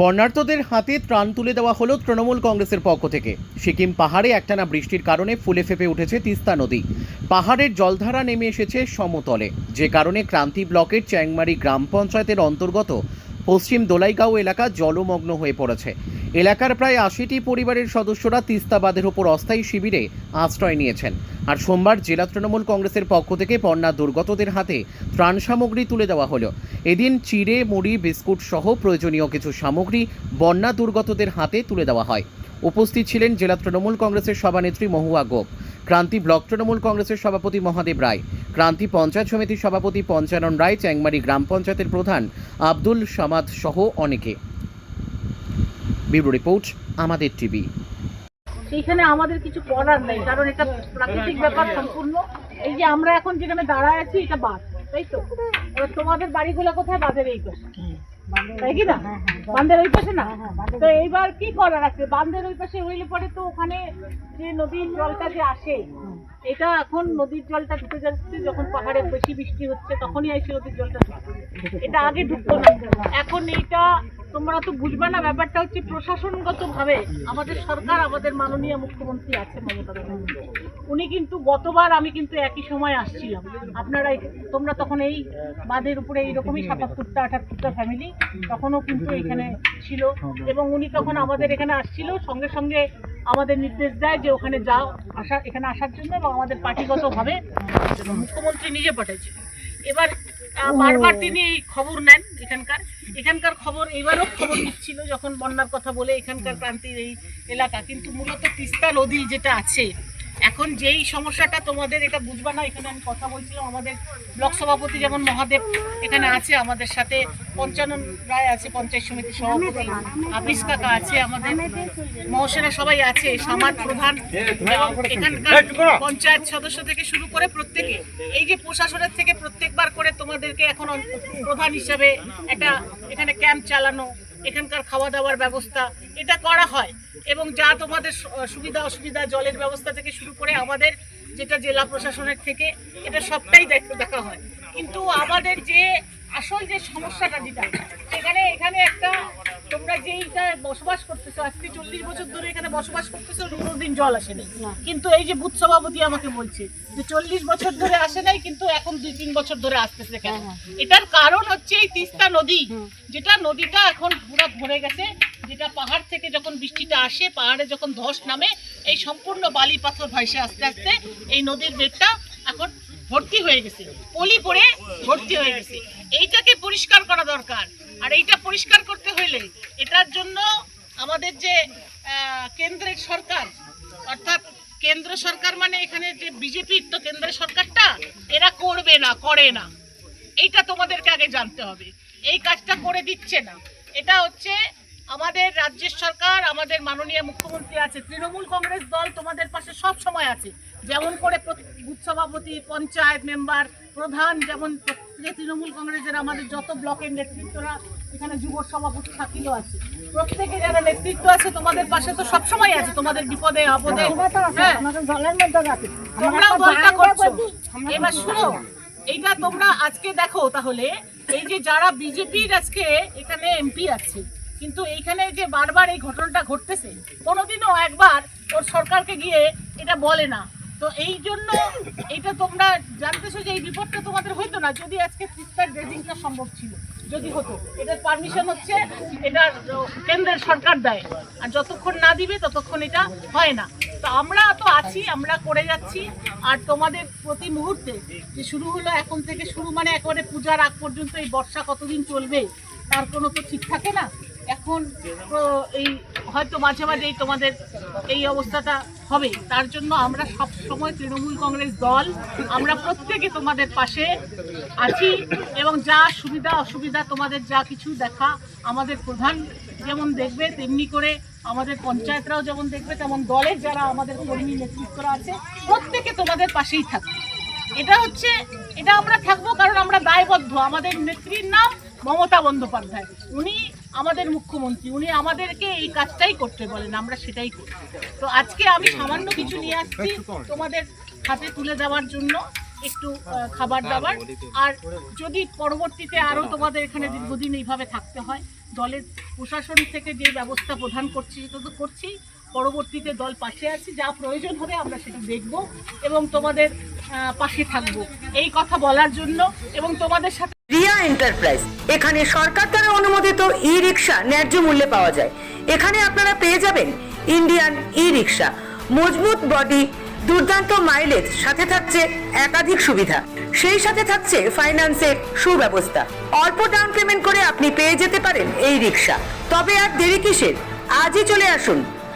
বন্যার্তদের হাতে ত্রাণ তুলে দেওয়া হলো তৃণমূল কংগ্রেসের পক্ষ থেকে। সিকিম পাহাড়ে একটানা বৃষ্টির কারণে ফুলে ফেপে উঠেছে তিস্তা নদী। পাহাড়ের জলধারা নেমে এসেছে সমতলে। যে কারণে ক্রান্তি ব্লকের চ্যাংমারি গ্রাম পঞ্চায়েতের অন্তর্গত পশ্চিম দোলাইগাঁও এলাকা জলমগ্ন হয়ে পড়েছে। এলাকার প্রায় আশিটি পরিবারের সদস্যরা তিস্তা বাঁধের ওপর অস্থায়ী শিবিরে আশ্রয় নিয়েছেন। আর সোমবার জেলা তৃণমূল কংগ্রেসের পক্ষ থেকে বন্যা দুর্গতদের হাতে ত্রাণ সামগ্রী তুলে দেওয়া হলো। এদিন চিড়ে, মুড়ি, বিস্কুট সহ প্রয়োজনীয় কিছু সামগ্রী বন্যা দুর্গতদের হাতে তুলে দেওয়া হয়। উপস্থিত ছিলেন জেলা তৃণমূল কংগ্রেসের সভানেত্রী মহুয়া গোপ, ক্রান্তি ব্লক তৃণমূল কংগ্রেসের সভাপতি মহাদেব রায়, ক্রান্তি পঞ্চায়েত সমিতির সভাপতি পঞ্চানন রায়, চ্যাংমারি গ্রাম পঞ্চায়েতের প্রধান আব্দুল সামাদ সহ অনেকে। ব্যুরো রিপোর্ট, আমাদের টিভি। সেইখানে আমাদের কিছু করার নেই, কারণ এটা প্রাকৃতিক ব্যাপার সম্পূর্ণ। এই যে আমরা এখন যেখানে দাঁড়ায় আছি, এটা বাঁধ, তাই তো? তোমাদের বাড়িগুলো কোথায়? বাঁধের এই পাশে। তাই কি না? বাঁধের ওই পাশে না? তো এইবার কি করার আছে? বাঁধের ওই পাশে হইলে পরে তো ওখানে যে নদীর জলটা যে আসে, এটা এখন নদীর জলটা ঢুকে যাচ্ছে, যখন পাহাড়ে বেশি বৃষ্টি হচ্ছে, তখনই এসে নদীর জলটা এটা আগে ঢুকতো না। এখন এইটা তোমরা তো বুঝবে না, ব্যাপারটা হচ্ছে প্রশাসনগত ভাবে আমাদের সরকার, আমাদের মাননীয় মুখ্যমন্ত্রী আছে মমতা উনি কিন্তু গতবার আমি কিন্তু একই সময় আসছিলাম। আপনারা তোমরা তখন এই বাঁধের উপরে এইরকমই সাতাত্তরটা, আটাত্তরটা ফ্যামিলি তখনও কিন্তু এখানে ছিল। এবং উনি তখন আমাদের এখানে আসছিল, সঙ্গে সঙ্গে আমাদের নির্দেশ দেয় যে ওখানে যাও, আসা, এখানে আসার জন্য এবং আমাদের পার্টিগতভাবে মুখ্যমন্ত্রী নিজে পাঠাইছে। এবার বারবার তিনি খবর নেন এখানকার। এখানকার খবর এইবারও খবর নিচ্ছিল যখন বন্যার কথা বলে এখানকার প্রান্তির এই এলাকা। কিন্তু মূলত তিস্তা নদী যেটা আছে এখন যেই সমস্যাটা তোমাদের এটা বুঝবা না, এখানে আমি কথা বলছিলাম, আমাদের ব্লক সভাপতি যেমন মহাদেব এখানে আছে, আমাদের সাথে পঞ্চানন রায় আছে, পঞ্চায়েত সমিতির সভাপতি, আপিস কাকা আছে, আমাদের মহসেনা সবাই আছে, সমাজ প্রধান, এখানকার পঞ্চায়েত সদস্য থেকে শুরু করে প্রত্যেকে, এই যে প্রশাসনের থেকে প্রত্যেকবার করে তোমাদেরকে এখন প্রধান হিসাবে একটা এখানে ক্যাম্প চালানো এখানকার খাওয়া দাওয়ার ব্যবস্থা, এটা করা হয়। এবং যা তোমাদের সুবিধা অসুবিধা, জলের ব্যবস্থা থেকে শুরু করে আমাদের যেটা জেলা প্রশাসনের থেকে, এটা সবটাই দেখ- দেখা হয়। কিন্তু আমাদের যে আসল যে সমস্যাটা যেটা, সেখানে এখানে একটা তোমরা যেইটা বসবাস করতেছো আজকে চল্লিশ বছর ধরে এখানে বসবাস করতেছো কোনোদিন জল আসেনি কিন্তু এই যে বুথ সভাপতি আমাকে বলছে যে চল্লিশ বছর ধরে আসে নাই কিন্তু এখন দুই তিন বছর ধরে আসতেছে কেন এটার কারণ হচ্ছে এই তিস্তা নদী। যেটা নদীটা এখন পুরো ভরে গেছে যেটা পাহাড় থেকে যখন বৃষ্টিটা আসে পাহাড়ে যখন ধস নামে এই সম্পূর্ণ বালি পাথর ভাইসে আস্তে আস্তে এই নদীর বেডটা এখন ভর্তি হয়ে গেছে। পলি পড়ে ভর্তি হয়ে গেছে। এইটাকে পরিষ্কার করা দরকার। আর এইটা পরিষ্কার করতে হলে এটার জন্য আমাদের যে কেন্দ্রের সরকার, অর্থাৎ কেন্দ্র সরকার মানে এখানে যে বিজেপির তো কেন্দ্রের সরকারটা, এরা করবে না, করে না। এইটা তোমাদেরকে আগে জানতে হবে। এই কাজটা করে দিচ্ছে না। এটা হচ্ছে আমাদের রাজ্যের সরকার, আমাদের মাননীয় মুখ্যমন্ত্রী আছে, তৃণমূল কংগ্রেস দল তোমাদের পাশে সব সময় আছে। যেমন করে বুথ সভাপতি পঞ্চায়েত মেম্বার প্রধান যেমন প্রত্যেকে তৃণমূল কংগ্রেসের আমাদের যত ব্লকের নেতৃত্বরা এখানে যুব সভাপতি থাকিলেও আছে। প্রত্যেকে যারা নেতৃত্ব আছে তোমাদের পাশে তো সবসময় আছে তোমাদের বিপদে আপদে। হ্যাঁ। তোমরাও দলটা করছ। এবার শুনো এইটা তোমরা আজকে দেখো তাহলে এই যে যারা বিজেপির আজকে এখানে এমপি আছে কিন্তু এইখানে যে বারবার এই ঘটনাটা ঘটতেছে কোনোদিনও একবার ওর সরকারকে গিয়ে এটা বলে না। তো এই জন্য এটা তোমরা জানতেছো যে এই বিপদটা তোমাদের হইতো না, যদি আজকে তিস্তার ড্রেজিংটা সম্ভব ছিল, যদি হতো। এটার পারমিশন হচ্ছে, এটা কেন্দ্রের সরকার দেয়। আর যতক্ষণ না দিবে, ততক্ষণ এটা হয় না। তো আমরা তো আছি, আমরা করে যাচ্ছি। আর তোমাদের প্রতি মুহূর্তে যে শুরু হলো, এখন থেকে শুরু মানে একেবারে পূজার আগ পর্যন্ত এই বর্ষা কতদিন চলবে, তার কোনো তো ঠিক থাকে না। এখন তো এই হয়তো মাঝে মাঝেই তোমাদের এই অবস্থাটা হবে। তার জন্য আমরা সব সময় তৃণমূল কংগ্রেস দল, আমরা প্রত্যেকে তোমাদের পাশে আছি এবং যা সুবিধা, অসুবিধা, তোমাদের যা কিছু দেখা, আমাদের প্রধান যেমন দেখবে, তেমনি করে আমাদের পঞ্চায়েতরাও যেমন দেখবে, তেমন দলের যারা আমাদের কর্মী নেতৃত্বরা আছে, প্রত্যেকে তোমাদের পাশেই থাকবে। এটা হচ্ছে, এটা আমরা থাকব কারণ আমরা দায়বদ্ধ। আমাদের নেত্রীর নাম মমতা বন্দ্যোপাধ্যায়। উনি আমাদের মুখ্যমন্ত্রী, উনি আমাদেরকে এই কাজটাই করতে বলেন, আমরা সেটাই করি। তো আজকে আমি সামান্য কিছু নিয়ে আসছি তোমাদের হাতে তুলে দেওয়ার জন্য, একটু খাবার দাবার। আর যদি পরবর্তীতে আরও তোমাদের এখানে দীর্ঘদিন এইভাবে থাকতে হয়, দলের প্রশাসন থেকে যে ব্যবস্থা প্রদান করছি, সেটা তো করছি পরবর্তীতে দল পাশে আছে, যা প্রয়োজন হবে আমরা সেটা দেখব এবং তোমাদের পাশে থাকব। এই কথা বলার জন্য এবং তোমাদের সাথে রিয়া এন্টারপ্রাইজ, এখানে সরকার দ্বারা অনুমোদিত ই রিক্সা ন্যায্য মূল্যে পাওয়া যায়। এখানে আপনারা পেয়ে যাবেন ইন্ডিয়ান ই রিক্সা মজবুত বডি, দুর্দান্ত মাইলেজ, সাথে থাকছে একাধিক সুবিধা। সেই সাথে থাকছে ফাইন্যান্সের সুব্যবস্থা। অল্প ডাউন পেমেন্ট করে আপনি পেয়ে যেতে পারেন এই রিক্সা। তবে আর দেরি কিসের? আজই চলে আসুন